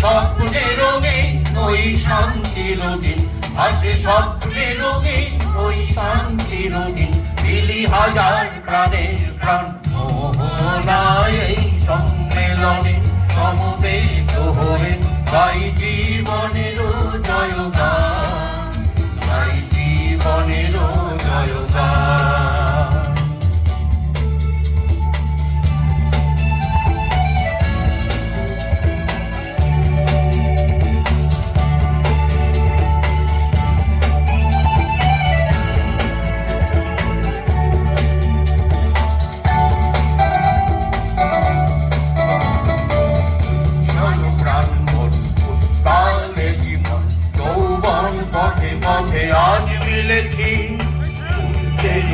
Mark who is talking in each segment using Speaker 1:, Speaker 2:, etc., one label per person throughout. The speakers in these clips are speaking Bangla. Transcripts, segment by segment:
Speaker 1: স্বপ্নে রঙে ওই শান্তির দিন আসে স্বপ্নে রঙে ওই শান্তির দিন মিলি হাজার প্রাণের প্রাণ।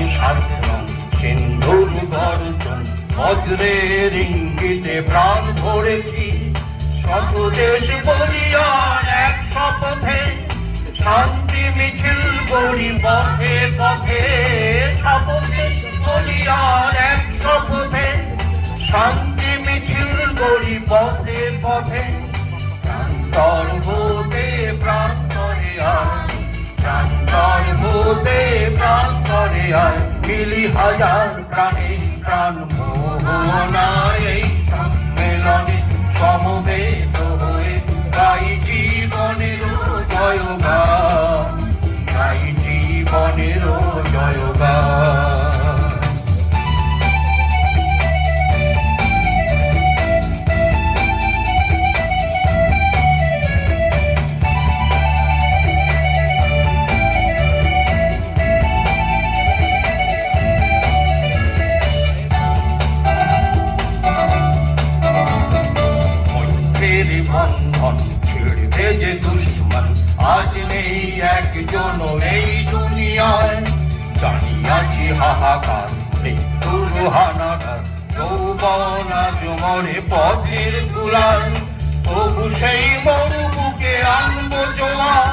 Speaker 1: সাধন সিন্ধুর বজ্রের ইঙ্গিতে প্রাণ বলিয়ান এক শপথে, শান্তি মিছিল করি পথে পথে। শত বলিয়ান এক শপথে, শান্তি মিছিল করি পথে পথে। প্রান্তর হতে প্রান্তরে আয় প্রান্তর প্রাণ করে আয় মিলি হাজার প্রাণে প্রাণ মোহনায় এই সম্মেলনে সমবেত হয়ে গাই জীবনের জয় বন্ধন ছিড়বে যে দুশ্মন। আজ নেই একজন, এই দুনিয়ায় জানিয়াছি হাহাকার মৃত্যুর হানাকার যৌবন পথের তবু সেই জোয়ার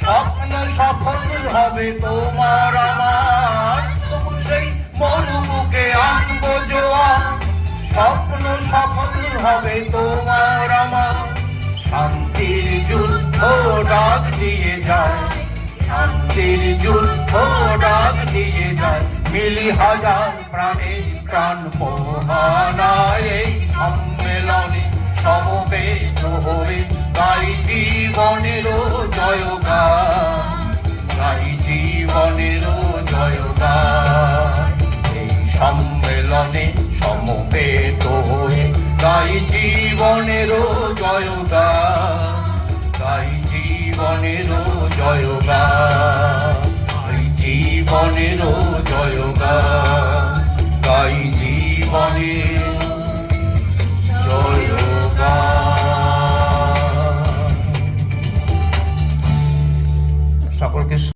Speaker 1: স্বপ্ন সফল হবে তোমার আমার। তবু সেই জোয়ার স্বপ্ন সফল হবে তোমার আমার। শান্তির যুদ্ধ ডাক দিয়ে যায়। শান্তির যুদ্ধ ডাক দিয়ে যায়। মিলি হাজার প্রাণে প্রাণ মোহানায় এই সম্মেলনে সমবেত হয়ে গাই জীবনের জয় গান গাই জীবনের জয় এই সম্মেলনে সমবেত হয়ে তাই গাই জীবনের জয় গান গাই জীবনের জয় গান